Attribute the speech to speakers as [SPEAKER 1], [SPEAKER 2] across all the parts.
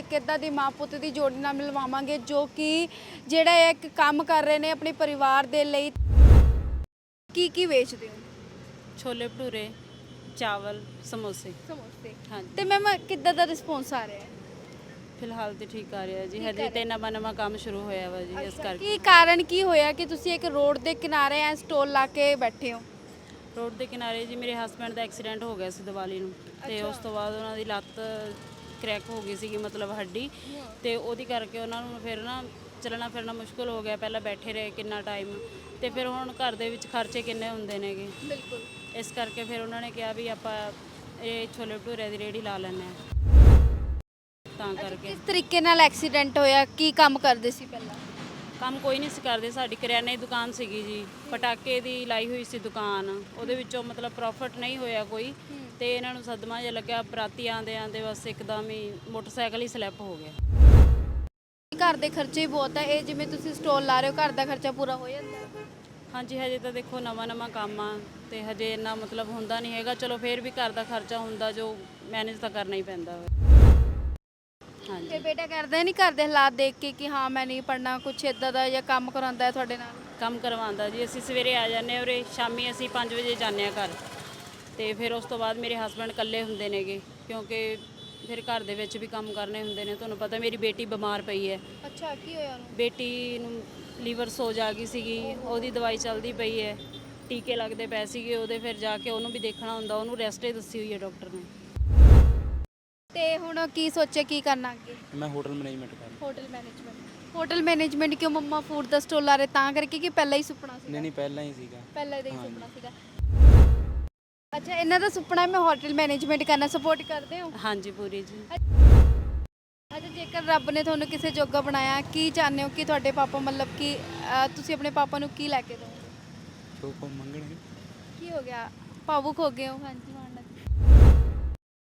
[SPEAKER 1] ਜੇ ਕਿੱਦਾਂ ਦੀ ਮਾਂ ਪੁੱਤ ਦੀ ਜੋੜੀ ਨਾਲ ਮਿਲਵਾਵਾਂਗੇ ਜੋ ਕਿ ਜਿਹੜਾ ਇਹ ਇੱਕ ਕੰਮ ਕਰ ਰਹੇ ਨੇ ਆਪਣੇ ਪਰਿਵਾਰ ਦੇ ਲਈ। ਕੀ ਕੀ ਵੇਚਦੇ ਹੋ?
[SPEAKER 2] ਛੋਲੇ ਭਟੂਰੇ ਚਾਵਲ ਸਮੋਸੇ।
[SPEAKER 1] ਸਮੋਸੇ।
[SPEAKER 2] ਹਾਂਜੀ।
[SPEAKER 1] ਤੇ ਮੈਮ ਕਿੱਦਾਂ ਦਾ ਰਿਸਪੌਂਸ ਆ ਰਿਹਾ? ਹੈ
[SPEAKER 2] ਫਿਲਹਾਲ ਤੇ ਠੀਕ ਆ ਰਿਹਾ ਜੀ ਹਜੇ ਤੇ ਨਵਾਂ ਨਵਾਂ ਕੰਮ ਸ਼ੁਰੂ ਹੋਇਆ ਵਾ ਜੀ ਇਸ ਕਰਕੇ।
[SPEAKER 1] ਕੀ ਕਾਰਨ ਕੀ ਹੋਇਆ ਕਿ ਤੁਸੀਂ ਇੱਕ ਰੋਡ ਦੇ ਕਿਨਾਰੇ ਐ ਸਟੋਲ ਲਾ ਕੇ ਬੈਠੇ ਹੋ?
[SPEAKER 2] ਰੋਡ ਦੇ ਕਿਨਾਰੇ ਜੀ ਮੇਰੇ ਹਸਬੰਡ ਦਾ ਐਕਸੀਡੈਂਟ ਹੋ ਗਿਆ ਸੀ ਦੀਵਾਲੀ ਨੂੰ। ਤੇ ਉਸ ਤੋਂ ਬਾਅਦ ਉਹਨਾਂ ਦੀ ਲੱਤ ਕ੍ਰੈਕ ਹੋ ਗਈ ਸੀਗੀ ਮਤਲਬ ਹੱਡੀ। ਤੇ ਉਹਦੀ ਕਰਕੇ ਉਹਨਾਂ ਨੂੰ ਫਿਰ ਨਾ ਚੱਲਣਾ ਫਿਰਨਾ ਮੁਸ਼ਕਲ ਹੋ ਗਿਆ ਪਹਿਲਾਂ ਬੈਠੇ ਰਹੇ ਕਿੰਨਾ ਟਾਈਮ ਤੇ ਫਿਰ ਹੁਣ ਘਰ ਦੇ ਵਿੱਚ ਖਰਚੇ ਕਿੰਨੇ ਹੁੰਦੇ ਨੇਗੇ।
[SPEAKER 1] ਬਿਲਕੁਲ।
[SPEAKER 2] ਇਸ ਕਰਕੇ ਫਿਰ ਉਹਨਾਂ ਨੇ ਕਿਹਾ ਵੀ ਆਪਾਂ ਇਹ ਛੋਲੇ ਭਟੂਰੇ ਦੀ ਰੇਹੜੀ ਲਾ ਆ ਤਾਂ ਕਰਕੇ।
[SPEAKER 1] ਕਿਸ ਤਰੀਕੇ ਨਾਲ ਐਕਸੀਡੈਂਟ ਹੋਇਆ? ਕੀ ਕੰਮ ਕਰਦੇ ਸੀ ਪਹਿਲਾਂ?
[SPEAKER 2] ਕੰਮ ਕੋਈ ਨਹੀਂ ਸੀ ਕਰਦੇ ਸਾਡੀ ਕਰਿਆਨੇ ਦੀ ਦੁਕਾਨ ਸੀਗੀ ਜੀ। ਪਟਾਕੇ ਦੀ ਲਾਈ ਹੋਈ ਸੀ ਦੁਕਾਨ। ਉਹਦੇ ਵਿੱਚੋਂ ਮਤਲਬ ਪ੍ਰੋਫਿਟ ਨਹੀਂ ਹੋਇਆ ਕੋਈ। ਤੇ ਇਹਨਾਂ ਨੂੰ ਸਦਮਾ ਜਿਹਾ ਲੱਗਿਆ ਬਰਾਤੀ ਆਂਦੇ ਆਂਦੇ ਬਸ ਇੱਕਦਮ ਹੀ ਮੋਟਰਸਾਈਕਲ ਹੀ ਸਲਿੱਪ ਹੋ ਗਿਆ।
[SPEAKER 1] ਘਰ ਦੇ ਖਰਚੇ ਹੀ ਬਹੁਤ ਹੈ ਇਹ ਜਿਵੇਂ ਤੁਸੀਂ ਸਟੋਲ ਲਾ ਰਹੇ ਹੋ ਘਰ ਦਾ ਖਰਚਾ ਪੂਰਾ ਹੋ ਜਾਂਦਾ। ਹੈ?
[SPEAKER 2] ਹਾਂਜੀ ਹਜੇ ਤਾਂ ਦੇਖੋ ਨਵਾਂ ਨਵਾਂ ਕੰਮ ਆ ਤੇ ਹਜੇ ਇੰਨਾ ਮਤਲਬ ਹੁੰਦਾ ਨਹੀਂ ਹੈਗਾ ਚਲੋ ਫੇਰ ਵੀ ਘਰ ਦਾ ਖਰਚਾ ਹੁੰਦਾ ਜੋ ਮੈਨੇਜ ਤਾਂ ਕਰਨਾ ਹੀ ਪੈਂਦਾ
[SPEAKER 1] ਤੇ
[SPEAKER 2] ਹਾਂਜੀ।
[SPEAKER 1] ਬੇਟਾ ਕਰਦਾ ਨਹੀਂ ਘਰ ਦੇ ਹਾਲਾਤ ਦੇਖ ਕੇ ਕਿ ਹਾਂ ਮੈਂ ਨਹੀਂ ਪੜਨਾ ਕੁਛ ਇਦਾਂ ਦਾ ਜਾਂ ਕੰਮ ਕਰਾਉਂਦਾ ਹੈ ਤੁਹਾਡੇ ਨਾਲ?
[SPEAKER 2] ਕੰਮ ਕਰਵਾਉਂਦਾ ਜੀ ਅਸੀਂ ਸਵੇਰੇ ਆ ਜਾਂਦੇ ਹਾਂ ਉਰੇ ਸ਼ਾਮੀ ਅਸੀਂ 5 ਵਜੇ ਜਾਂਦੇ ਹਾਂ ਘਰ। ਤੇ ਫਿਰ ਉਸ ਤੋਂ ਬਾਅਦ ਮੇਰੇ ਹਸਬੰਡ ਇਕੱਲੇ ਹੁੰਦੇ ਨੇਗੇ ਕਿਉਂਕਿ ਫਿਰ ਘਰ ਦੇ ਵਿੱਚ ਵੀ ਕੰਮ ਕਰਨੇ ਹੁੰਦੇ ਨੇ ਤੁਹਾਨੂੰ ਪਤਾ ਮੇਰੀ ਬੇਟੀ ਬਿਮਾਰ ਪਈ ਹੈ।
[SPEAKER 1] ਅੱਛਾ ਕੀ ਹੋਇਆ ਉਹਨੂੰ?
[SPEAKER 2] ਬੇਟੀ ਨੂੰ ਲੀਵਰ ਸੋਜ ਆ ਗਈ ਸੀਗੀ ਉਹਦੀ ਦਵਾਈ ਚੱਲਦੀ ਪਈ ਹੈ ਟੀਕੇ ਲੱਗਦੇ ਪਏ ਸੀਗੇ ਉਹਦੇ ਫਿਰ ਜਾ ਕੇ ਉਹਨੂੰ ਵੀ ਦੇਖਣਾ ਹੁੰਦਾ ਉਹਨੂੰ ਰੈਸਟ ਹੀ ਦੱਸੀ ਹੋਈ ਹੈ ਡਾਕਟਰ ਨੇ।
[SPEAKER 1] ਤੇ ਹੁਣ ਕੀ ਸੋਚਿਆ ਕੀ ਕਰਨਾ ਅੱਗੇ?
[SPEAKER 3] ਮੈਂ ਹੋਟਲ ਮੈਨੇਜਮੈਂਟ ਕਰ
[SPEAKER 1] ਹੋਟਲ ਮੈਨੇਜਮੈਂਟ ਹੋਟਲ ਮੈਨੇਜਮੈਂਟ ਕਿਉਂ ਮੰਮਾ ਫੂਡ ਦਾ ਸਟੋਲ ਲਾ ਰਹੇ? ਤਾਂ ਕਰਕੇ ਕਿ ਪਹਿਲਾਂ ਹੀ ਸੁਪਨਾ ਸੀ
[SPEAKER 3] ਨਹੀਂ ਨਹੀਂ ਪਹਿਲਾਂ ਹੀ ਸੀਗਾ।
[SPEAKER 1] ਪਹਿਲਾਂ ਹੀ। ਸੁਪਨਾ ਸੀਗਾ। ਅੱਛਾ ਇਹਨਾਂ ਦਾ ਸੁਪਨਾ ਹੈ ਮੈਂ ਹੋਟਲ ਮੈਨੇਜਮੈਂਟ ਕਰਨਾ ਸਪੋਰਟ ਕਰਦੇ ਹੋ?
[SPEAKER 2] ਹਾਂਜੀ ਪੂਰੀ ਜੀ।
[SPEAKER 1] ਅੱਛਾ ਜੇਕਰ ਰੱਬ ਨੇ ਤੁਹਾਨੂੰ ਕਿਸੇ ਜੋਗਾ ਬਣਾਇਆ ਕੀ ਚਾਹੁੰਦੇ ਹੋ ਕਿ ਤੁਹਾਡੇ ਪਾਪਾ ਮਤਲਬ ਕਿ ਅਹ, ਤੁਸੀਂ ਆਪਣੇ ਪਾਪਾ ਨੂੰ ਕੀ ਲੈ ਕੇ ਦਿਓਗੇ
[SPEAKER 3] ਜੋ ਕੋ ਮੰਗਣਗੇ
[SPEAKER 1] ਕੀ ਹੋ ਗਿਆ? ਭਾਵੁਕ ਹੋ ਗਏ ਹੋ ਹਾਂਜੀ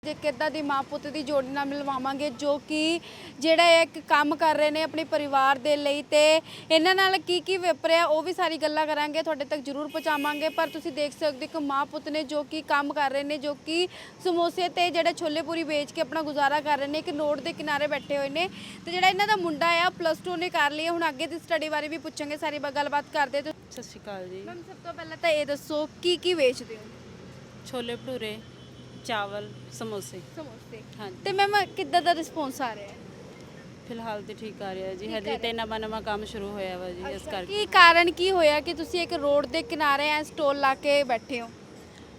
[SPEAKER 1] ਜੇ ਕਿੱਦਾਂ ਦੀ ਮਾਂ ਪੁੱਤ ਦੀ ਜੋੜੀ ਨਾਲ ਮਿਲਵਾਵਾਂਗੇ ਜੋ ਕਿ ਜਿਹੜਾ ਇਹ ਇੱਕ ਕੰਮ ਕਰ ਰਹੇ ਨੇ ਆਪਣੇ ਪਰਿਵਾਰ ਦੇ ਲਈ ਤੇ ਇਹਨਾਂ ਨਾਲ ਕੀ ਕੀ ਵਾਪਰਿਆ ਉਹ ਵੀ ਸਾਰੀ ਗੱਲਾਂ ਕਰਾਂਗੇ ਤੁਹਾਡੇ ਤੱਕ ਜ਼ਰੂਰ ਪਹੁੰਚਾਵਾਂਗੇ। ਪਰ ਤੁਸੀਂ ਦੇਖ ਸਕਦੇ ਹੋ ਕਿ ਮਾਂ ਪੁੱਤ ਨੇ ਜੋ ਕਿ ਕੰਮ ਕਰ ਰਹੇ ਨੇ ਜੋ ਕਿ ਸਮੋਸੇ ਤੇ ਜਿਹੜਾ ਛੋਲੇ ਪੂਰੀ ਵੇਚ ਕੇ ਆਪਣਾ ਗੁਜ਼ਾਰਾ ਕਰ ਰਹੇ ਨੇ ਇੱਕ ਰੋਡ ਦੇ ਕਿਨਾਰੇ ਬੈਠੇ ਹੋਏ ਨੇ ਤੇ ਜਿਹੜਾ ਇਹਨਾਂ ਦਾ ਮੁੰਡਾ ਆ ਪਲੱਸ 2 ਨੇ ਕਰ ਲਈ ਹੈ। ਹੁਣ ਅੱਗੇ ਦੀ ਸਟੱਡੀ ਬਾਰੇ ਵੀ ਪੁੱਛਾਂਗੇ ਸਾਰੀ ਬ- ਗੱਲਬਾਤ ਕਰਦੇ ਤੇ
[SPEAKER 2] ਸਤਿ ਸ਼੍ਰੀ ਅਕਾਲ ਜੀ।
[SPEAKER 1] ਮੈਮ ਸਭ ਤੋਂ ਪਹਿਲਾਂ ਤਾਂ ਇਹ ਦੱਸੋ ਕੀ ਕੀ ਵੇਚਦੇ ਹੋ?
[SPEAKER 2] ਛੋਲੇ ਭਟੂਰੇ। ਚਾਵਲ ਸਮੋਸੇ।
[SPEAKER 1] ਸਮੋਸੇ।
[SPEAKER 2] ਹਾਂਜੀ।
[SPEAKER 1] ਤੇ ਮੈਮ ਕਿੱਦਾਂ ਦਾ ਰਿਸਪੌਂਸ ਆ ਰਿਹਾ ਹੈ?
[SPEAKER 2] ਫਿਲਹਾਲ ਤੇ ਠੀਕ ਆ ਰਿਹਾ ਜੀ। ਹਜੇ। ਤੇ ਨਵਾਂ ਨਵਾਂ ਕੰਮ ਸ਼ੁਰੂ ਹੋਇਆ ਵਾ ਜੀ ਇਸ ਕਰਕੇ।
[SPEAKER 1] ਕੀ ਕਾਰਨ ਕੀ ਹੋਇਆ ਕਿ ਤੁਸੀਂ ਇੱਕ ਰੋਡ ਦੇ ਕਿਨਾਰੇ ਐ ਸਟੋਲ ਲਾ ਕੇ ਬੈਠੇ ਹੋ?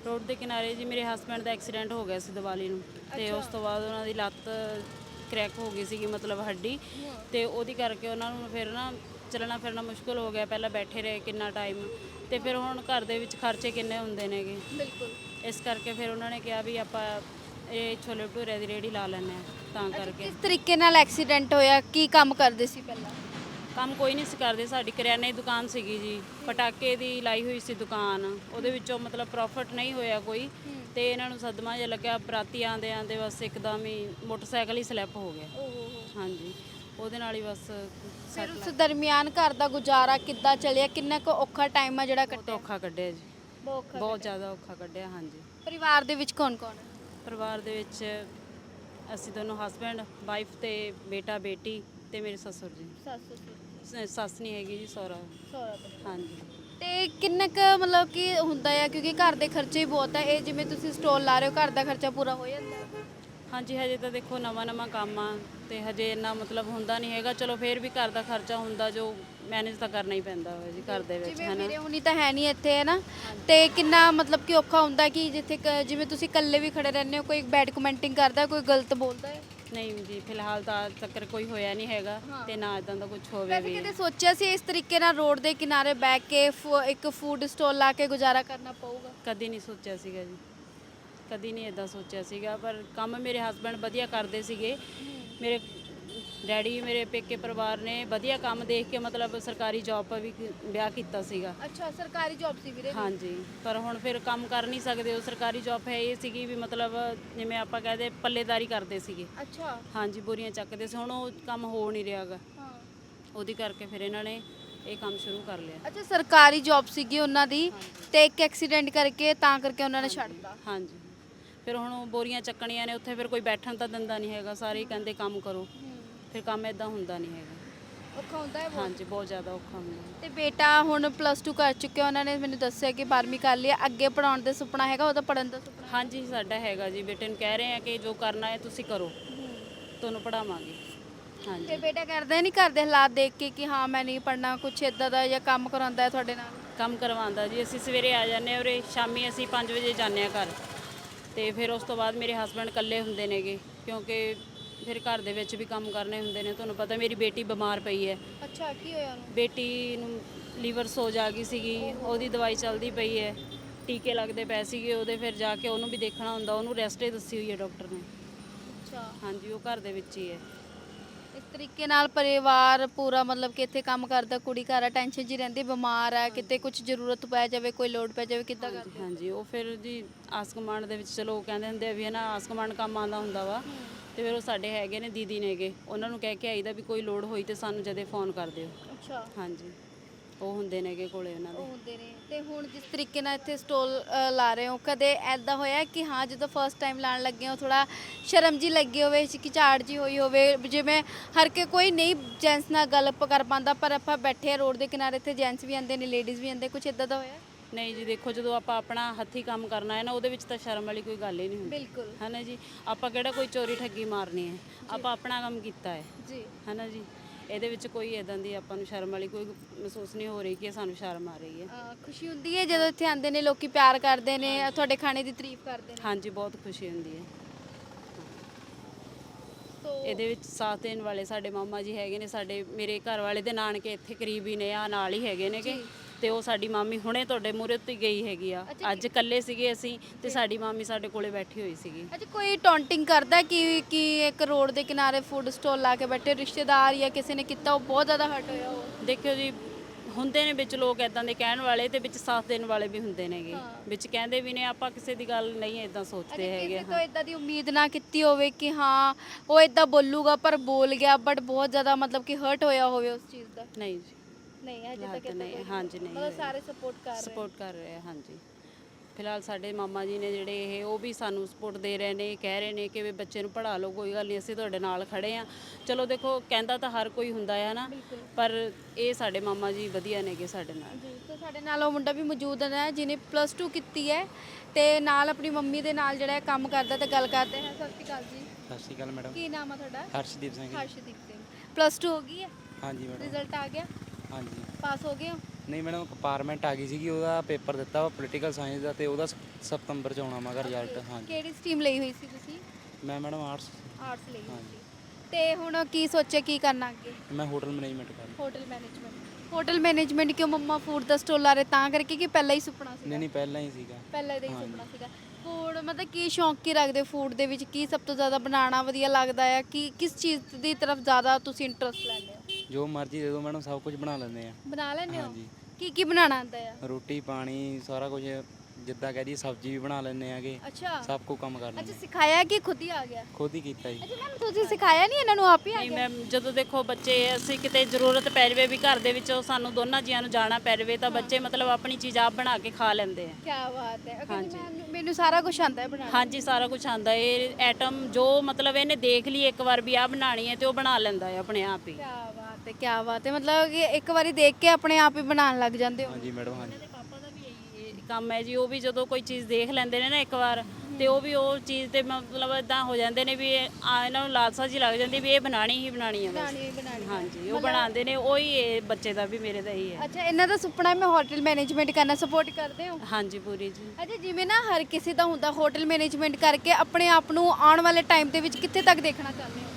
[SPEAKER 2] ਰੋਡ ਦੇ ਕਿਨਾਰੇ ਜੀ ਮੇਰੇ ਹਸਬੰਡ ਦਾ ਐਕਸੀਡੈਂਟ ਹੋ ਗਿਆ ਸੀ ਦੀਵਾਲੀ ਨੂੰ। ਤੇ ਉਸ ਤੋਂ ਬਾਅਦ ਉਹਨਾਂ ਦੀ ਲੱਤ ਕ੍ਰੈਕ ਹੋ ਗਈ ਸੀਗੀ ਮਤਲਬ ਹੱਡੀ। ਤੇ ਉਹਦੀ ਕਰਕੇ ਉਹਨਾਂ ਨੂੰ ਫਿਰ ਨਾ ਚੱਲਣਾ ਫਿਰਨਾ ਮੁਸ਼ਕਲ ਹੋ ਗਿਆ। ਪਹਿਲਾਂ ਬੈਠੇ ਰਹੇ ਕਿੰਨਾ ਟਾਈਮ ਤੇ ਫਿਰ ਹੁਣ ਘਰ ਦੇ ਵਿੱਚ ਖਰਚੇ ਕਿੰਨੇ ਹੁੰਦੇ ਨੇਗੇ।
[SPEAKER 1] ਬਿਲਕੁਲ।
[SPEAKER 2] ਇਸ ਕਰਕੇ ਫਿਰ ਉਹਨਾਂ ਨੇ ਕਿਹਾ ਵੀ ਆਪਾਂ ਇਹ ਛੋਲੇ ਭਟੂਰੇ ਦੀ ਰੇਹੜੀ ਲਾ ਲੈਂਦੇ ਆ ਤਾਂ ਕਰਕੇ।
[SPEAKER 1] ਕਿਸ ਤਰੀਕੇ ਨਾਲ ਐਕਸੀਡੈਂਟ ਹੋਇਆ? ਕੀ ਕੰਮ ਕਰਦੇ ਸੀ ਪਹਿਲਾਂ?
[SPEAKER 2] ਕੰਮ ਕੋਈ ਨਹੀਂ ਸੀ ਕਰਦੇ ਸਾਡੀ ਕਰਿਆਨੇ ਦੀ ਦੁਕਾਨ ਸੀਗੀ ਜੀ। ਪਟਾਕੇ ਦੀ ਲਾਈ ਹੋਈ ਸੀ ਦੁਕਾਨ ਉਹਦੇ ਵਿੱਚੋਂ ਮਤਲਬ ਪ੍ਰੋਫਿਟ ਨਹੀਂ ਹੋਇਆ ਕੋਈ। ਤੇ ਇਹਨਾਂ ਨੂੰ ਸਦਮਾ ਜਿਹਾ ਲੱਗਿਆ ਬਰਾਤੀ ਆਂਦੇ ਆਂਦੇ ਬਸ ਇੱਕਦਮ ਹੀ ਮੋਟਰਸਾਈਕਲ ਹੀ ਸਲਿੱਪ ਹੋ ਗਿਆ। ਹਾਂਜੀ ਉਹਦੇ ਨਾਲ ਹੀ ਬਸ
[SPEAKER 1] ਫਿਰ ਉਸ ਦਰਮਿਆਨ ਘਰ ਦਾ ਗੁਜ਼ਾਰਾ ਕਿੱਦਾਂ ਚੱਲਿਆ? ਕਿੰਨਾ ਕੁ ਔਖਾ ਟਾਈਮ ਆ ਜਿਹੜਾ ਕੱਟਿਆ?
[SPEAKER 2] ਔਖਾ ਕੱਢਿਆ ਜੀ।
[SPEAKER 1] ਬਹੁਤ ਔਖਾ
[SPEAKER 2] ਬਹੁਤ ਜ਼ਿਆਦਾ ਔਖਾ ਕੱਢਿਆ ਹਾਂਜੀ।
[SPEAKER 1] ਪਰਿਵਾਰ ਦੇ ਵਿੱਚ ਕੌਣ ਕੌਣ ਹੈ?
[SPEAKER 2] ਪਰਿਵਾਰ ਦੇ ਵਿੱਚ ਅਸੀਂ ਦੋਨੋਂ ਹਸਬੈਂਡ ਵਾਈਫ ਤੇ ਬੇਟਾ ਬੇਟੀ ਤੇ ਮੇਰੇ ਸਸੁਰ ਜੀ।
[SPEAKER 1] ਸੱਸ
[SPEAKER 2] ਸ- ਸੱਸ ਨਹੀਂ ਹੈਗੀ ਜੀ ਸਹੁਰਾ
[SPEAKER 1] ਸਹੁਰਾ
[SPEAKER 2] ਹਾਂਜੀ।
[SPEAKER 1] ਤੇ ਕਿੰਨਾ ਕੁ ਮਤਲਬ ਕਿ ਹੁੰਦਾ ਆ? ਕਿਉਂਕਿ ਘਰ ਦੇ ਖਰਚੇ ਹੀ ਬਹੁਤ ਆ। ਇਹ ਜਿਵੇਂ ਤੁਸੀਂ ਸਟੋਲ ਲਾ ਰਹੇ ਹੋ ਘਰ ਦਾ ਖਰਚਾ ਪੂਰਾ ਹੋ ਜਾਂਦਾ।
[SPEAKER 2] ਹਾਂਜੀ ਹਜੇ ਤਾਂ ਦੇਖੋ ਨਵਾਂ ਨਵਾਂ ਕੰਮ ਆ ਤੇ ਹਜੇ ਇੰਨਾ ਮਤਲਬ ਹੁੰਦਾ ਨਹੀਂ ਹੈਗਾ। ਚਲੋ ਫੇਰ ਵੀ ਘਰ ਦਾ ਖਰਚਾ ਹੁੰਦਾ ਜੋ ਮੈਨੇਜ ਤਾਂ ਕਰਨਾ ਹੀ ਪੈਂਦਾ ਵਾ ਜੀ ਘਰ ਦੇ ਵਿੱਚ
[SPEAKER 1] ਜਿਵੇਂ ਮੇਰੇ ਹੁਣੀ ਤਾਂ ਹੈ ਨਹੀਂ ਇੱਥੇ ਹੈ ਨਾ ਤੇ ਕਿੰਨਾ ਮਤਲਬ ਕਿ ਔਖਾ ਹੁੰਦਾ ਕਿ ਜਿੱਥੇ ਕ- ਜਿਵੇਂ ਤੁਸੀਂ ਇਕੱਲੇ ਵੀ ਖੜੇ ਰਹਿੰਦੇ ਹੋ ਕੋਈ ਬੈਡ ਕਮੈਂਟਿੰਗ ਕਰਦਾ ਕੋਈ ਗਲਤ ਬੋਲਦਾ ਹੈ?
[SPEAKER 2] ਨਹੀਂ ਜੀ ਫਿਲਹਾਲ ਤਾਂ ਅੱਜ ਤੱਕ ਕੋਈ ਹੋਇਆ ਨਹੀਂ ਹੈਗਾ। ਤੇ ਨਾ ਇਦਾਂ ਦਾ ਕੁਝ ਹੋਵੇ
[SPEAKER 1] ਵੈਸੇ
[SPEAKER 2] ਵੀ
[SPEAKER 1] ਕਦੇ ਸੋਚਿਆ ਸੀ ਇਸ ਤਰੀਕੇ ਨਾਲ ਰੋਡ ਦੇ ਕਿਨਾਰੇ ਬੈਠ ਕੇ ਫੂ- ਇੱਕ ਫੂਡ ਸਟਾਲ ਲਾ ਕੇ ਗੁਜ਼ਾਰਾ ਕਰਨਾ ਪਊਗਾ?
[SPEAKER 2] ਕਦੀ ਨਹੀਂ ਸੋਚਿਆ ਸੀਗਾ ਜੀ। ਕਦੀ ਨਹੀਂ ਇਦਾਂ ਸੋਚਿਆ ਸੀਗਾ ਪਰ ਕੰਮ ਮੇਰੇ ਹਸਬੰਡ ਵਧੀਆ ਕਰਦੇ ਸੀਗੇ। ਮੇਰੇ ਡੈਡੀ ਮੇਰੇ ਪੇਕੇ ਪਰਿਵਾਰ ਨੇ ਵਧੀਆ ਕੰਮ ਦੇਖ ਕੇ ਮਤਲਬ ਸਰਕਾਰੀ ਜੌਬ ਵੀ ਕ- ਵਿਆਹ ਕੀਤਾ ਸੀਗਾ।
[SPEAKER 1] ਅੱਛਾ ਸਰਕਾਰੀ ਜੌਬ ਸੀ ਵੀਰੇ।
[SPEAKER 2] ਹਾਂਜੀ ਪਰ ਹੁਣ ਫਿਰ ਕੰਮ ਕਰ ਨਹੀਂ ਸਕਦੇ ਉਹ ਸਰਕਾਰੀ ਜੌਬ ਹੈ ਇਹ ਸੀਗੀ ਵੀ ਮਤਲਬ ਜਿਵੇਂ ਆਪਾਂ ਕਹਦੇ ਪੱਲੇਦਾਰੀ ਕਰਦੇ ਸੀਗੇ।
[SPEAKER 1] ਅੱਛਾ।
[SPEAKER 2] ਹਾਂਜੀ ਬੋਰੀਆਂ ਚੱਕਦੇ ਸੀ ਹੁਣ ਉਹ ਕੰਮ ਹੋ ਨਹੀਂ ਰਿਹਾਗਾ।
[SPEAKER 1] ਹਾਂ।
[SPEAKER 2] ਉਹਦੀ ਕਰਕੇ ਫਿਰ ਇਹਨਾਂ ਨੇ ਇਹ ਕੰਮ ਸ਼ੁਰੂ ਕਰ ਲਿਆ।
[SPEAKER 1] ਅੱਛਾ ਸਰਕਾਰੀ ਜੌਬ ਸੀਗੀ ਉਹਨਾਂ ਦੀ ਤੇ ਇੱਕ ਐਕਸੀਡੈਂਟ ਕਰਕੇ ਤਾਂ ਕਰਕੇ ਉਹਨਾਂ ਨੇ ਛੱਡਤਾ
[SPEAKER 2] ਹਾਂਜੀ। ਫਿਰ ਹੁਣ ਉਹ ਬੋਰੀਆਂ ਚੱਕਣੀਆਂ ਨੇ ਉੱਥੇ ਫਿਰ ਕੋਈ ਬੈਠਣ ਤਾਂ ਦਿੰਦਾ ਨਹੀਂ ਹੈਗਾ ਸਾਰੇ ਹੀ ਕਹਿੰਦੇ ਕੰਮ ਕਰੋ। ਫਿਰ ਕੰਮ ਇਦਾਂ ਹੁੰਦਾ ਨਹੀਂ ਹੈਗਾ।
[SPEAKER 1] ਔਖਾ ਹੁੰਦਾ ਹੈ ਬਹੁਤ?
[SPEAKER 2] ਹਾਂਜੀ ਬਹੁਤ ਜ਼ਿਆਦਾ ਔਖਾ ਹੁੰਦਾ।
[SPEAKER 1] ਤੇ ਬੇਟਾ ਹੁਣ ਪਲੱਸ 2 ਕਰ ਚੁੱਕਿਆ ਉਹਨਾਂ ਨੇ ਮੈਨੂੰ ਦੱਸਿਆ ਕਿ 12ਵੀਂ ਕਰ ਲਈ ਹੈ। ਅੱਗੇ ਪੜਾਉਣ ਦਾ ਸੁਪਨਾ ਹੈਗਾ ਉਹਦਾ ਪੜਨ ਦਾ ਸੁਪਨਾ?
[SPEAKER 2] ਹਾਂਜੀ ਸਾਡਾ ਹੈਗਾ ਜੀ। ਬੇਟੇ ਨੂੰ ਕਹਿ ਰਹੇ ਆ ਕਿ ਜੋ ਕਰਨਾ ਹੈ ਤੁਸੀਂ ਕਰੋ। ਤੁਹਾਨੂੰ ਪੜਾਵਾਂਗੇ
[SPEAKER 1] ਤੇ
[SPEAKER 2] ਹਾਂਜੀ
[SPEAKER 1] ਬੇਟਾ ਕਰਦਾ ਨਹੀਂ ਘਰ ਦੇ ਹਾਲਾਤ ਦੇਖ ਕੇ ਕਿ ਹਾਂ ਮੈਂ ਨਹੀਂ ਪੜਨਾ ਕੁਛ ਇਦਾਂ ਦਾ ਜਾਂ ਕੰਮ ਕਰਾਉਂਦਾ ਹੈ ਤੁਹਾਡੇ ਨਾਲ?
[SPEAKER 2] ਕੰਮ ਕਰਵਾਉਂਦਾ ਜੀ। ਅਸੀਂ ਸਵੇਰੇ ਆ ਜਾਂਦੇ ਹਾਂ ਉਰੇ ਸ਼ਾਮੀ ਅਸੀਂ 5 ਵਜੇ ਜਾਂਦੇ ਹਾਂ ਘਰ। ਤੇ ਫਿਰ ਉਸ ਤੋਂ ਬਾਅਦ ਮੇਰੇ ਹਸਬੰਡ ਇਕੱਲੇ ਹੁੰਦੇ ਨੇਗੇ ਕਿਉਂਕਿ ਫਿਰ ਘਰ ਦੇ ਵਿੱਚ ਵੀ ਕੰਮ ਕਰਨੇ ਹੁੰਦੇ ਨੇ ਤੁਹਾਨੂੰ ਪਤਾ ਮੇਰੀ ਬੇਟੀ ਬਿਮਾਰ ਪਈ ਹੈ।
[SPEAKER 1] ਅੱਛਾ ਕੀ ਹੋਇਆ ਉਹਨੂੰ?
[SPEAKER 2] ਬੇਟੀ ਨੂੰ ਲੀਵਰ ਸੋਜ ਆ ਗਈ ਸੀਗੀ ਉਹਦੀ ਦਵਾਈ ਚੱਲਦੀ ਪਈ ਹੈ। ਟੀਕੇ ਲੱਗਦੇ ਪਏ ਸੀਗੇ ਉਹਦੇ ਫਿਰ ਜਾ ਕੇ ਉਹਨੂੰ ਵੀ ਦੇਖਣਾ ਹੁੰਦਾ ਉਹਨੂੰ ਰੈਸਟ ਹੀ ਦੱਸੀ ਹੋਈ ਹੈ ਡਾਕਟਰ ਨੇ।
[SPEAKER 1] ਅੱਛਾ।
[SPEAKER 2] ਹਾਂਜੀ ਉਹ ਘਰ ਦੇ ਵਿੱਚ ਹੀ ਹੈ।
[SPEAKER 1] ਇਸ ਤਰੀਕੇ ਨਾਲ ਪਰਿਵਾਰ ਪੂਰਾ ਮਤਲਬ ਕਿ ਇੱਥੇ ਕੰਮ ਕਰਦਾ ਕੁੜੀ ਘਰ ਆ ਟੈਨਸ਼ਨ ਜੀ ਰਹਿੰਦੀ ਬਿਮਾਰ ਆ ਕਿਤੇ ਕੁਝ ਜ਼ਰੂਰਤ ਪੈ ਜਾਵੇ ਕੋਈ ਲੋਡ ਪੈ ਜਾਵੇ ਕਿੱਦਾਂ ਕਰਦੇ?
[SPEAKER 2] ਹਾਂਜੀ ਉਹ ਫਿਰ ਜੀ ਆਸ ਕਮਾਂਡ ਦੇ ਵਿੱਚ ਚਲੋ ਕਹਿੰਦੇ ਹੁੰਦੇ ਆ ਵੀ ਹੈ ਨਾ ਆਸ ਕਮਾਂਡ ਕੰਮ ਆਉਂਦਾ ਹੁੰਦਾ ਵਾ। ਤੇ ਫਿਰ ਉਹ ਸਾਡੇ ਹੈਗੇ ਨੇ ਦੀਦੀ ਨੇਗੇ। ਉਹਨਾਂ ਨੂੰ ਕਹਿ ਕੇ ਆਈਦਾ ਵੀ ਕੋਈ ਲੋੜ ਹੋਈ ਤੇ ਸਾਨੂੰ ਜਦੇ ਫੋਨ ਕਰ ਦਿਓ।
[SPEAKER 1] ਅੱਛਾ।
[SPEAKER 2] ਹਾਂਜੀ। ਉਹ ਹੁੰਦੇ ਨੇਗੇ ਕੋਲੇ ਉਹਨਾਂ
[SPEAKER 1] ਉਹ
[SPEAKER 2] ਦੇ
[SPEAKER 1] ਹੁੰਦੇ ਨੇ। ਤੇ ਹੁਣ ਜਿਸ ਤਰੀਕੇ ਨਾਲ ਇੱਥੇ ਸਟੋਲ ਲਾ ਰਹੇ ਹੋ ਕਦੇ ਐਦਾਂ ਹੋਇਆ ਕਿ ਹਾਂ ਜਦੋਂ ਫਰਸਟ ਟਾਈਮ ਲਾਣ ਲੱਗੇ ਹੋ ਥੋੜਾ ਸ਼ਰਮ ਜੀ ਲੱਗੀ ਹੋਵੇ ਹਿਚਕਿਚਾਹਟ ਜੀ ਹੋਈ ਹੋਵੇ ਜਿਵੇਂ ਹਰ ਕੇ ਕੋਈ ਨਹੀਂ ਜੈਂਟਸ ਨਾਲ ਗੱਲ ਪ- ਕਰ ਪਾਉਂਦਾ ਪਰ ਆਪਾਂ ਬੈਠੇ ਆ ਰੋਡ ਦੇ ਕਿਨਾਰੇ ਤੇ ਜੈਂਟਸ ਵੀ ਆਉਂਦੇ ਨੇ ਲੇਡੀਜ਼ ਵੀ ਆਉਂਦੇ ਕੁਝ ਇਦਾਂ ਦਾ ਹੋਇਆ?
[SPEAKER 2] ਨਹੀਂ ਜੀ ਦੇਖੋ ਜਦੋਂ ਆਪਾਂ ਆਪਣਾ ਹੱਥੀ ਕੰਮ ਕਰਨਾ ਹੈ ਨਾ ਉਹਦੇ ਵਿੱਚ ਤਾਂ ਸ਼ਰਮ ਵਾਲੀ ਕੋਈ ਗੱਲ ਹੀ ਨਹੀਂ ਹੁੰਦੀ।
[SPEAKER 1] ਬਿਲਕੁਲ।
[SPEAKER 2] ਹਨਾ ਜੀ? ਆਪਾਂ ਕਿਹੜਾ ਕੋਈ ਚੋਰੀ ਠੱਗੀ ਮਾਰਨੀ ਹੈ? ਆਪਾਂ ਆਪਣਾ ਕੰਮ ਕੀਤਾ ਹੈ।
[SPEAKER 1] ਜੀ।
[SPEAKER 2] ਹਨਾ ਜੀ? ਇਹਦੇ ਵਿੱਚ ਕੋਈ ਇਦਾਂ ਦੀ ਆਪਾਂ ਨੂੰ ਸ਼ਰਮ ਵਾਲੀ ਕੋਈ ਮਹਿਸੂਸ ਨਹੀਂ ਹੋ ਰਹੀ ਕਿ ਸਾਨੂੰ ਸ਼ਰਮ ਆ ਰਹੀ ਹੈ।
[SPEAKER 1] ਅਹ ਖੁਸ਼ੀ ਹੁੰਦੀ ਹੈ ਜਦੋਂ ਇੱਥੇ ਆਉਂਦੇ ਨੇ ਲੋਕੀ ਪਿਆਰ ਕਰਦੇ ਨੇ ਤੁਹਾਡੇ ਖਾਣੇ ਦੀ ਤਾਰੀਫ ਕਰਦੇ ਨੇ?
[SPEAKER 2] ਹਾਂਜੀ ਬਹੁਤ ਖੁਸ਼ੀ ਹੁੰਦੀ ਹੈ।
[SPEAKER 1] ਸੋ
[SPEAKER 2] ਇਹਦੇ ਵਿੱਚ ਸਾਥ ਦੇਣ ਵਾਲੇ ਸਾਡੇ ਮਾਮਾ ਜੀ ਹੈਗੇ ਨੇ ਸਾਡੇ ਮੇਰੇ ਘਰ ਵਾਲੇ ਦੇ ਨਾਨਕੇ ਇੱਥੇ ਕਰੀਬ ਹੀ ਨੇ ਆ ਨਾਲ ਹੀ ਹੈਗੇ ਨੇਗੇ। ਤੇ ਉਹ ਸਾਡੀ ਮਾਮੀ ਹੁਣੇ ਤੁਹਾਡੇ ਮੂਹਰੇ ਉੱਤੇ ਗਈ ਹੈਗੀ ਆ। ਅੱਜ ਇਕੱਲੇ ਸੀਗੇ ਅਸੀਂ ਤੇ ਸਾਡੀ ਮਾਮੀ ਸਾਡੇ ਕੋਲੇ ਬੈਠੀ ਹੋਈ ਸੀਗੀ।
[SPEAKER 1] ਅੱਛਾ ਕੋਈ ਟੌਂਟਿੰਗ ਕਰਦਾ ਕਿ ਕਿ ਇੱਕ ਰੋਡ ਦੇ ਕਿਨਾਰੇ ਫੂਡ ਸਟਾਲ ਲਾ ਕੇ ਬੈਠੇ ਰਿਸ਼ਤੇਦਾਰ ਜਾਂ ਕਿਸੇ ਨੇ ਕੀਤਾ ਉਹ ਬਹੁਤ ਜ਼ਿਆਦਾ ਹਰਟ ਹੋਇਆ ਉਹ।
[SPEAKER 2] ਦੇਖਿਓ ਜੀ ਹੁੰਦੇ ਨੇ ਵਿੱਚ ਲੋਕ ਇਦਾਂ ਦੇ ਕਹਿਣ ਵਾਲੇ ਤੇ ਵਿੱਚ ਸਾਥ ਦੇਣ ਵਾਲੇ ਵੀ ਹੁੰਦੇ ਨੇਗੇ। ਵਿੱਚ ਕਹਿੰਦੇ ਵੀ ਨੇ ਆਪਾਂ ਕਿਸੇ ਦੀ ਗੱਲ ਨਹੀਂ ਇਦਾਂ ਸੋਚਦੇ ਹੈਗੇ
[SPEAKER 1] ਕਿਸੇ ਤੋਂ ਇਦਾਂ ਦੀ ਉਮੀਦ ਨਾ ਕੀਤੀ ਹੋਵੇ ਕਿ ਹਾਂ ਉਹ ਇਦਾਂ ਬੋਲੂਗਾ ਪਰ ਬੋਲ ਗਿਆ ਬਟ ਬਹੁਤ ਜ਼ਿਆਦਾ ਮਤਲਬ ਕਿ ਹਰਟ ਹੋਇਆ ਹੋਵੇ ਉਸ ਚੀਜ਼ ਦਾ।
[SPEAKER 2] ਨਹੀਂ ਜੀ।
[SPEAKER 1] ਨਹੀਂ ਹਜੇ
[SPEAKER 2] ਹਾਲੇ
[SPEAKER 1] ਤੱਕ
[SPEAKER 2] ਤਾਂ
[SPEAKER 1] ਏਦਾਂ
[SPEAKER 2] ਨਹੀਂ
[SPEAKER 1] ਕੋਈ
[SPEAKER 2] ਹਾਂਜੀ ਨਹੀਂ।
[SPEAKER 1] ਮਤਲਬ ਸਾਰੇ ਸਪੋਰਟ ਕਰ ਰਹੇ
[SPEAKER 2] ਸਪੋਰਟ ਕਰ ਰਹੇ ਆ ਹਾਂਜੀ। ਫਿਲਹਾਲ ਸਾਡੇ ਮਾਮਾ ਜੀ ਨੇ ਜਿਹੜੇ ਇਹ ਉਹ ਵੀ ਸਾਨੂੰ ਸਪੋਰਟ ਦੇ ਰਹੇ ਨੇ ਕਹਿ ਰਹੇ ਨੇ ਕਿ ਵੀ ਬੱਚੇ ਨੂੰ ਪੜ੍ਹਾ ਲਓ ਕੋਈ ਗੱਲ ਨਹੀਂ ਅਸੀਂ ਤੁਹਾਡੇ ਨਾਲ ਖੜੇ ਆ। ਚਲੋ ਦੇਖੋ ਕਹਿੰਦਾ ਤਾਂ ਹਰ ਕੋਈ ਹੁੰਦਾ ਹੈ ਨਾ ਪਰ ਇਹ ਸਾਡੇ ਮਾਮਾ ਜੀ ਵਧੀਆ ਨੇਗੇ ਸਾਡੇ ਨਾਲ।
[SPEAKER 1] ਜੀ ਤੇ ਸਾਡੇ ਨਾਲ ਉਹ ਮੁੰਡਾ ਵੀ ਮੌਜੂਦ ਹੈ ਜਿਹਨੇ ਪਲੱਸ 2 ਕੀਤੀ ਹੈ ਤੇ ਨਾਲ ਆਪਣੀ ਮੰਮੀ ਦੇ ਨਾਲ ਜਿਹੜਾ ਹੈ ਕੰਮ ਕਰਦਾ ਤੇ ਗੱਲ ਕਰਦੇ ਹੈ ਸਤਿ ਸ਼੍ਰੀ ਅਕਾਲ ਜੀ।
[SPEAKER 3] ਸਤਿ ਸ਼੍ਰੀ ਅਕਾਲ ਮੈਡਮ।
[SPEAKER 1] ਕੀ ਨਾਮ ਆ ਤੁਹਾਡਾ?
[SPEAKER 3] ਹਰਸ਼ਦੀਪ ਸਿੰਘ ਜੀ।
[SPEAKER 1] ਹਰਸ਼ਦੀਪ ਸਿੰਘ। ਪਲੱਸ 2 ਹੋ ਗਈ ਹੈ?
[SPEAKER 3] ਹਾਂਜੀ ਮੈਡਮ।
[SPEAKER 1] ਰਿਜ਼ਲਟ ਆ ਗਿਆ?
[SPEAKER 3] ਹਾਂਜੀ।
[SPEAKER 1] ਪਾਸ ਹੋ ਗਏ ਹੋ?
[SPEAKER 3] ਨਹੀਂ ਮੈਡਮ ਕੰਪਾਰਟਮੈਂਟ ਆ ਗਈ ਸੀਗੀ ਉਹਦਾ ਪੇਪਰ ਦਿੱਤਾ ਵਾ ਪੋਲੀਟੀਕਲ ਸਾਇੰਸ ਦਾ ਤੇ ਉਹਦਾ ਸ- ਸਤੰਬਰ ਚ ਆਉਣਾ ਮਗਾ ਰਿਜ਼ਲਟ ਹਾਂਜੀ।
[SPEAKER 1] ਕਿਹੜੀ ਸਟਰੀਮ ਲਈ ਹੋਈ ਸੀ ਤੁਸੀਂ?
[SPEAKER 3] ਮੈਂ ਮੈਡਮ ਆਰਟਸ
[SPEAKER 1] ਆਰਟਸ ਲਈ ਹੋਈ
[SPEAKER 3] ਹਾਂਜੀ।
[SPEAKER 1] ਸੀ। ਤੇ ਹੁਣ ਕੀ ਸੋਚਿਆ ਕੀ ਕਰਨਾ ਅੱਗੇ?
[SPEAKER 3] ਮੈਂ ਹੋਟਲ ਮੈਨੇਜਮੈਂਟ ਕਰਨਾ
[SPEAKER 1] ਹੋਟਲ ਮੈਨੇਜਮੈਂਟ ਹੋਟਲ ਮੈਨੇਜਮੈਂਟ ਕਿਉਂ ਮੰਮਾ ਫੂਡ ਦਾ ਸਟੋਲ ਲਾ ਰਹੇ ਤਾਂ ਕਰਕੇ ਕਿ ਪਹਿਲਾਂ ਹੀ ਸੁਪਨਾ ਸੀ
[SPEAKER 3] ਨਹੀਂ ਨਹੀਂ ਪਹਿਲਾਂ ਹੀ ਸੀਗਾ।
[SPEAKER 1] ਪਹਿਲਾਂ ਦਾ ਹੀ ਸੁਪਨਾ ਸੀਗਾ। ਫੂਡ ਮਤਲਬ ਕੀ ਸ਼ੌਂਕ ਕੀ ਰੱਖਦੇ ਫੂਡ ਦੇ ਵਿੱਚ? ਕੀ ਸਭ ਤੋਂ ਜ਼ਿਆਦਾ ਬਣਾਉਣਾ ਵਧੀਆ ਲੱਗਦਾ ਹੈ ਕਿ ਕਿਸ ਚੀਜ਼ ਦੀ ਤਰਫ ਜ਼ਿਆਦਾ ਤੁਸੀਂ ਇੰਟਰਸਟ ਲੈਂਦੇ
[SPEAKER 3] ਜੋ ਮਰਜ਼ੀ ਦੇ ਦਿਓ ਮੈਡਮ ਸਭ ਕੁਝ ਬਣਾ ਲੈਂਦੇ ਆ।
[SPEAKER 1] ਬਣਾ ਲੈਂਦੇ ਹੋ?
[SPEAKER 3] ਹਾਂਜੀ।
[SPEAKER 1] ਕੀ ਕੀ ਬਣਾਉਣਾ ਆਉਂਦਾ ਆ?
[SPEAKER 3] ਰੋਟੀ ਪਾਣੀ ਸਾਰਾ ਕੁਝ ਜਿੱਦਾਂ ਕਹਿ ਦਈਏ ਸਬਜ਼ੀ ਵੀ ਬਣਾ ਲੈਂਦੇ ਆਗੇ।
[SPEAKER 1] ਅੱਛਾ।
[SPEAKER 3] ਸਭ ਕੁਝ ਕੰਮ ਕਰ
[SPEAKER 1] ਅੱਛਾ
[SPEAKER 3] ਲੈਂਦੇ।
[SPEAKER 1] ਸਿਖਾਇਆ ਕਿ ਖੁਦ ਹੀ ਆ ਗਿਆ?
[SPEAKER 3] ਖੁਦ ਹੀ ਕੀਤਾ ਜੀ।
[SPEAKER 1] ਅੱਛਾ ਮੈਮ ਤੁਸੀਂ ਸਿਖਾਇਆ ਨਹੀਂ ਇਹਨਾਂ ਨੂੰ ਆਪ ਹੀ ਆ
[SPEAKER 2] ਨਹੀਂ
[SPEAKER 1] ਗਿਆ
[SPEAKER 2] ਮੈਮ ਜਦੋਂ ਦੇਖੋ ਬੱਚੇ ਅਸੀਂ ਕਿਤੇ ਜ਼ਰੂਰਤ ਪੈ ਜਾਵੇ ਵੀ ਘਰ ਦੇ ਵਿੱਚੋਂ ਸਾਨੂੰ ਦੋਨਾਂ ਜੀਆਂ ਨੂੰ ਜਾਣਾ ਪੈ ਜਾਵੇ ਤਾਂ ਬੱਚੇ ਮਤਲਬ ਆਪਣੀ ਚੀਜ਼ ਆਪ ਬਣਾ ਕੇ ਖਾ ਲੈਂਦੇ ਆ।
[SPEAKER 1] ਕੀ ਬਾਤ ਹੈ। ਕਹਿੰਦੀ ਮੈਂ ਮੈਨੂੰ ਸਾਰਾ ਕੁਝ ਆਉਂਦਾ ਹੈ ਬਣਾਉਣਾ
[SPEAKER 2] ਹਾਂਜੀ ਸਾਰਾ ਕੁਝ ਆਂਦਾ ਇਹ ਐਟਮ ਜੋ ਮਤਲਬ ਇਹਨੇ ਦੇਖ ਲਈ ਇੱਕ ਵਾਰ ਵੀ ਆ ਬਣਾਣੀ ਹੈ ਤੇ ਉਹ ਬਣਾ ਲੈਂਦਾ ਹੈ ਆਪਣੇ ਆਪ ਹੀ।
[SPEAKER 1] ਕੀ ਹੈ ਕੀ ਬਾਤ ਹੈ। ਮਤਲਬ ਕਿ ਇੱਕ ਵਾਰੀ ਦੇਖ ਕੇ ਆਪਣੇ ਆਪ ਹੀ ਬਣਾਉਣ ਲੱਗ ਜਾਂਦੇ ਹੋ।
[SPEAKER 3] ਹਾਂਜੀ ਮੈਡਮ ਹਾਂਜੀ।
[SPEAKER 2] ਤੇ ਪਾਪਾ ਦਾ ਵੀ ਇਹੀ ਕੰਮ ਹੈ ਜੀ ਉਹ ਵੀ ਜਦੋਂ ਕੋਈ ਚੀਜ਼ ਦੇਖ ਲੈਂਦੇ ਨੇ ਨਾ ਇੱਕ ਵਾਰ ਤੇ ਉਹ ਵੀ ਉਹ ਚੀਜ਼ ਤੇ ਮਤਲਬ ਇਦਾਂ ਹੋ ਜਾਂਦੇ ਨੇ ਵੀ ਇਹ- ਆ ਇਹਨਾਂ ਨੂੰ ਲਾਲਸਾ ਜੀ ਲੱਗ ਜਾਂਦੀ ਵੀ ਇਹ ਬਣਾਣੀ ਹੀ ਬਣਾਣੀ ਹੈ ਬਸ।
[SPEAKER 1] ਬਣਾਣੀ ਹੀ ਬਣਾਣੀ
[SPEAKER 2] ਹਾਂਜੀ ਉਹ ਬਣਾਉਂਦੇ ਨੇ ਉਹੀ ਇਹ ਬੱਚੇ ਦਾ ਵੀ ਮੇਰੇ ਦਾ ਹੀ ਹੈ।
[SPEAKER 1] ਅੱਛਾ ਇਹਨਾਂ ਦਾ ਸੁਪਨਾ ਹੈ ਮੈਂ ਹੋਟਲ ਮੈਨੇਜਮੈਂਟ ਕਰਨਾ ਸਪੋਰਟ ਕਰਦੇ ਹੋ?
[SPEAKER 2] ਹਾਂਜੀ ਪੂਰੀ ਜੀ।
[SPEAKER 1] ਅੱਛਾ ਜਿਵੇਂ ਨਾ ਹਰ ਕਿਸੇ ਦਾ ਹੁੰਦਾ ਹੋਟਲ ਮੈਨੇਜਮੈਂਟ ਕਰਕੇ ਆਪਣੇ ਆਪ ਨੂੰ ਆਉਣ ਵਾਲੇ ਟਾਈਮ ਦੇ ਵਿੱਚ ਕਿੱਥੇ ਤੱਕ ਦੇਖਣਾ ਚਾਹੁੰਦੇ ਹੋ?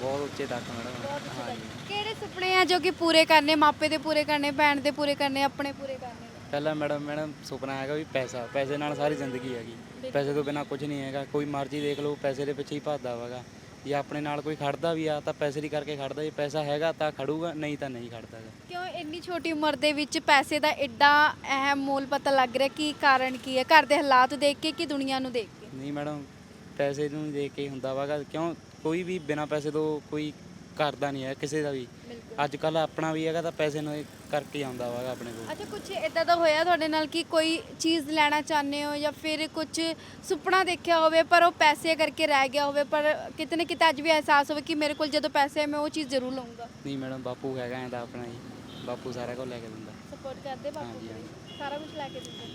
[SPEAKER 3] ਬਹੁਤ ਉੱਚੇ ਤੱਕ ਮੈਡਮ। ਹਾਂਜੀ।
[SPEAKER 1] ਸੁਪਨੇ ਆ ਜੋ ਕਿ ਪੂਰੇ ਕਰਨੇ ਮਾਪੇ ਦੇ ਪੂਰੇ ਕਰਨੇ ਭੈਣ ਦੇ ਪੂਰੇ ਕਰਨੇ ਆਪਣੇ ਪੂਰੇ ਕਰਨੇ?
[SPEAKER 3] ਪਹਿਲਾਂ ਮੈਡਮ ਮੈਡਮ ਸੁਪਨਾ ਹੈਗਾ ਵੀ ਪੈਸਾ ਪੈਸੇ ਨਾਲ ਸਾਰੀ ਜ਼ਿੰਦਗੀ ਹੈਗੀ। ਪੈਸੇ ਤੋਂ ਬਿਨਾ ਕੁਝ ਨਹੀਂ ਹੈਗਾ ਕੋਈ ਮਰਜ਼ੀ ਦੇਖ ਲਓ ਪੈਸੇ ਦੇ ਪਿੱਛੇ ਹੀ ਭੱਜਦਾ ਵਾਗਾ। ਜੇ ਆਪਣੇ ਨਾਲ ਕੋਈ ਖੜਦਾ ਵੀ ਆ ਤਾਂ ਪੈਸੇ ਦੀ ਕਰਕੇ ਖੜਦਾ ਜੇ ਪੈਸਾ ਹੈਗਾ ਤਾਂ ਖੜੂਗਾ ਨਹੀਂ ਤਾਂ ਨਹੀਂ ਖੜਦਾ।
[SPEAKER 1] ਕਿਉਂ ਇੰਨੀ ਛੋਟੀ ਉਮਰ ਦੇ ਵਿੱਚ ਪੈਸੇ ਦਾ ਐਡਾ ਅਹਿਮ ਮੋਲ ਪਤਾ ਲੱਗ ਰਿਹਾ ਕੀ ਕਾਰਨ ਕੀ ਹੈ? ਘਰ ਦੇ ਹਾਲਾਤ ਦੇਖ ਕੇ ਕਿ ਦੁਨੀਆ ਨੂੰ ਦੇਖ ਕੇ?
[SPEAKER 3] ਨਹੀਂ ਮੈਡਮ ਪੈਸੇ ਨੂੰ ਦੇਖ ਕੇ ਹੁੰਦਾ ਵਾਗਾ। ਕਿਉਂ? ਕੋਈ ਵੀ ਬਿਨਾ ਪੈਸੇ ਤੋਂ ਕੋਈ ਕਰਦਾ ਨਹੀਂ ਹੈ ਕਿਸੇ ਦਾ ਵੀ।
[SPEAKER 1] ਬਿਲਕੁਲ।
[SPEAKER 3] ਅੱਜ ਕੱਲ ਆਪਣਾ ਵੀ ਹੈਗਾ ਤਾਂ ਪੈਸੇ ਨੂੰ ਇਹ ਕਰਕੇ ਆਉਂਦਾ ਵਾਗਾ ਆਪਣੇ ਕੋਲ।
[SPEAKER 1] ਅੱਛਾ ਕੁਝ ਇਦਾਂ ਦਾ ਹੋਇਆ ਤੁਹਾਡੇ ਨਾਲ ਕਿ ਕੋਈ ਚੀਜ਼ ਲੈਣਾ ਚਾਹੁੰਦੇ ਹੋ ਜਾਂ ਫਿਰ ਕੁਝ ਸੁਪਨਾ ਦੇਖਿਆ ਹੋਵੇ ਪਰ ਉਹ ਪੈਸੇ ਕਰਕੇ ਰਹਿ ਗਿਆ ਹੋਵੇ ਪਰ ਕਿਤੇ ਨਾ ਕਿਤੇ ਅੱਜ ਵੀ ਅਹਿਸਾਸ ਹੋਵੇ ਕਿ ਮੇਰੇ ਕੋਲ ਜਦੋਂ ਪੈਸੇ ਹੈ ਮੈਂ ਉਹ ਚੀਜ਼ ਜ਼ਰੂਰ ਲਵਾਂਗਾ
[SPEAKER 3] ਨਹੀਂ ਮੈਡਮ ਬਾਪੂ ਹੈਗਾ ਐਂ ਤਾਂ ਆਪਣਾ ਹੀ। ਬਾਪੂ ਸਾਰਾ ਕੁਝ ਲੈ ਕੇ ਦਿੰਦਾ।
[SPEAKER 1] ਸਪੋਰਟ ਕਰਦੇ ਬਾਪੂ
[SPEAKER 3] ਹਾਂਜੀ,
[SPEAKER 1] ਸਾਰਾ ਕੁਝ ਲੈ ਕੇ ਦਿੰਦੇ।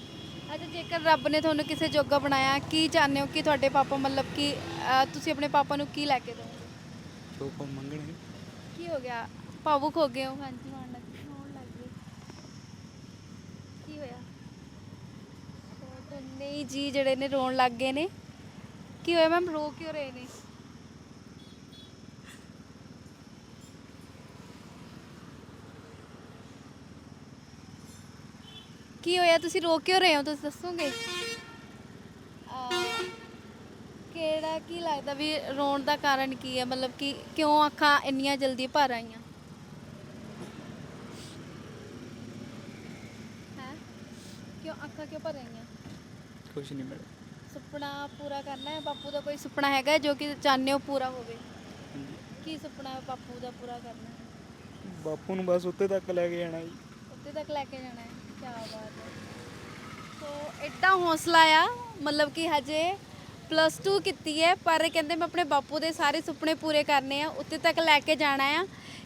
[SPEAKER 1] ਅੱਛਾ ਜੇਕਰ ਰੱਬ ਨੇ ਤੁਹਾਨੂੰ ਕਿਸੇ ਜੋਗਾ ਬਣਾਇਆ ਕੀ ਚਾਹੁੰਦੇ ਹੋ ਕਿ ਤੁਹਾਡੇ ਪਾਪਾ ਮਤਲਬ ਕਿ ਅਹ, ਤੁਸੀਂ ਆਪਣੇ ਪਾਪਾ ਨੂੰ ਕੀ ਲੈ ਕੇ ਦਿਓਗੇ
[SPEAKER 3] ਕੋ ਮੰਗਣਗੇ
[SPEAKER 1] ਕੀ ਹੋ ਗਿਆ? ਭਾਵੁਕ ਹੋ ਗਏ ਹੋ? ਹਾਂਜੀ ਹੋਣ ਲੱਗ ਹੋਣ ਲੱਗ ਗਏ। ਕੀ ਹੋਇਆ? ਦੋਨੇ ਹੀ ਜੀ ਜਿਹੜੇ ਨੇ ਰੋਣ ਲੱਗ ਗਏ ਨੇ। ਕੀ ਹੋਇਆ ਮੈਮ? ਰੋ ਕਿਉਂ ਰਹੇ ਨੇ? ਕੀ ਹੋਇਆ? ਤੁਸੀਂ ਰੋ ਕਿਉਂ ਰਹੇ ਹੋ? ਤੁਸੀਂ ਦੱਸੋਗੇ ਅਹ, ਕਿਹੜਾ ਕੀ ਲੱਗਦਾ ਵੀ ਰੋਣ ਦਾ ਕਾਰਨ ਕੀ ਹੈ? ਮਤਲਬ ਕਿ ਕਿਉਂ ਅੱਖਾਂ ਇੰਨੀਆਂ ਜਲਦੀ ਭਰ ਆਈਆਂ? ਹੈ? ਕਿਉਂ ਅੱਖਾਂ ਕਿਉਂ ਭਰ ਆਈਆਂ?
[SPEAKER 3] ਕੁਝ ਨਹੀਂ ਮੈਡਮ
[SPEAKER 1] ਸੁਪਨਾ ਪੂਰਾ ਕਰਨਾ ਹੈ? ਬਾਪੂ ਦਾ ਕੋਈ ਸੁਪਨਾ ਹੈਗਾ ਜੋ ਕਿ ਚਾਹੁੰਦੇ ਹੋ ਪੂਰਾ ਹੋਵੇ? ਕੀ ਸੁਪਨਾ ਹੈ ਬਾਪੂ ਦਾ ਪੂਰਾ ਕਰਨਾ? ਹੈ
[SPEAKER 3] ਬਾਪੂ ਨੂੰ ਬਸ ਉੱਤੇ ਤੱਕ ਲੈ ਕੇ ਜਾਣਾ ਜੀ।
[SPEAKER 1] ਉੱਤੇ ਤੱਕ ਲੈ ਕੇ ਜਾਣਾ ਹੈ? ਕੀ ਬਾਤ ਹੈ। ਸੋ ਐਡਾ ਹੌਸਲਾ ਆ ਮਤਲਬ ਕਿ ਹਜੇ ਪਲੱਸ 2 ਕੀਤੀ ਹੈ ਪਰ ਕਹਿੰਦੇ ਮੈਂ ਆਪਣੇ ਬਾਪੂ ਦੇ ਸਾਰੇ ਸੁਪਨੇ ਪੂਰੇ ਕਰਨੇ ਆ ਉੱਤੇ ਤੱਕ ਲੈ ਕੇ ਜਾਣਾ ਆ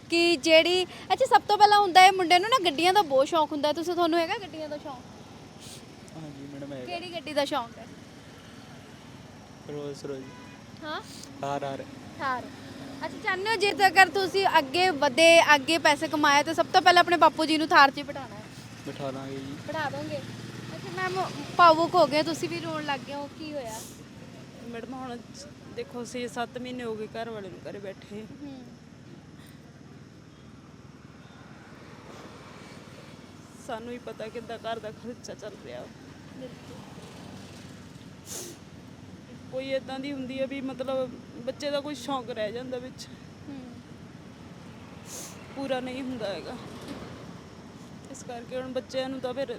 [SPEAKER 1] ਕਿ ਜਿਹੜੀ ਅੱਛਾ ਸਭ ਤੋਂ ਪਹਿਲਾਂ ਹੁੰਦਾ ਹੈ ਮੁੰਡੇ ਨੂੰ ਨਾ ਗੱਡੀਆਂ ਦਾ ਬਹੁਤ ਸ਼ੌਂਕ ਹੁੰਦਾ ਹੈ। ਤੁਸੀਂ ਤੁਹਾਨੂੰ ਹੈਗਾ ਗੱਡੀਆਂ ਦਾ ਸ਼ੌਂਕ?
[SPEAKER 3] ਹਾਂਜੀ ਮੈਡਮ ਹੈਗਾ।
[SPEAKER 1] ਕਿਹੜੀ ਗੱਡੀ ਦਾ ਸ਼ੌਂਕ ਹੈ?
[SPEAKER 3] ਰੋਜ਼ ਰੋਜ਼
[SPEAKER 1] ਹਾਂ?
[SPEAKER 3] ਆਰ
[SPEAKER 1] ਥਾਰ ਅੱਛਾ ਚਾਹੁੰਦੇ ਹੋ ਜੇ ਅਗਰ ਤੁਸੀਂ ਅੱਗੇ ਵਧੇ ਅੱਗੇ ਪੈਸੇ ਕਮਾਏ ਤਾਂ ਸਭ ਤੋਂ ਪਹਿਲਾਂ ਆਪਣੇ ਬਾਪੂ ਜੀ ਨੂੰ ਥਾਰ 'ਚ ਹੀ ਬਿਠਾਉਣਾ ਹੈ।
[SPEAKER 3] ਬਿਠਾ ਦਾਂਗੇ ਜੀ।
[SPEAKER 1] ਪੜਾ ਦੋਗੇ? ਅੱਛਾ ਮੈਮ ਭਾਵੁਕ ਹੋ ਗਏ ਤੁਸੀਂ ਵੀ ਰੋਣ ਲੱਗ ਗਏ ਹੋ ਕੀ ਹੋਇਆ?
[SPEAKER 2] ਮੈਡਮ, ਹੁਣ ਦੇਖੋ 6-7 ਮਹੀਨੇ ਹੋ ਗਏ ਘਰ ਵਾਲੇ ਨੂੰ ਘਰੇ ਬੈਠੇ। ਸਾਨੂੰ ਹੀ ਪਤਾ ਕਿੱਦਾਂ ਘਰ ਦਾ ਖਰਚਾ ਚੱਲ ਰਿਹਾ। ਕੋਈ ਇਦਾਂ ਦੀ ਹੁੰਦੀ ਹੈ ਵੀ ਮਤਲਬ ਬੱਚੇ ਦਾ ਕੋਈ ਸ਼ੌਂਕ ਰਹਿ ਜਾਂਦਾ ਵਿੱਚ। ਪੂਰਾ ਨਹੀਂ ਹੁੰਦਾ ਹੈਗਾ। ਇਸ ਕਰਕੇ ਹੁਣ ਬੱਚਿਆਂ ਨੂੰ ਤਾਂ ਫਿਰ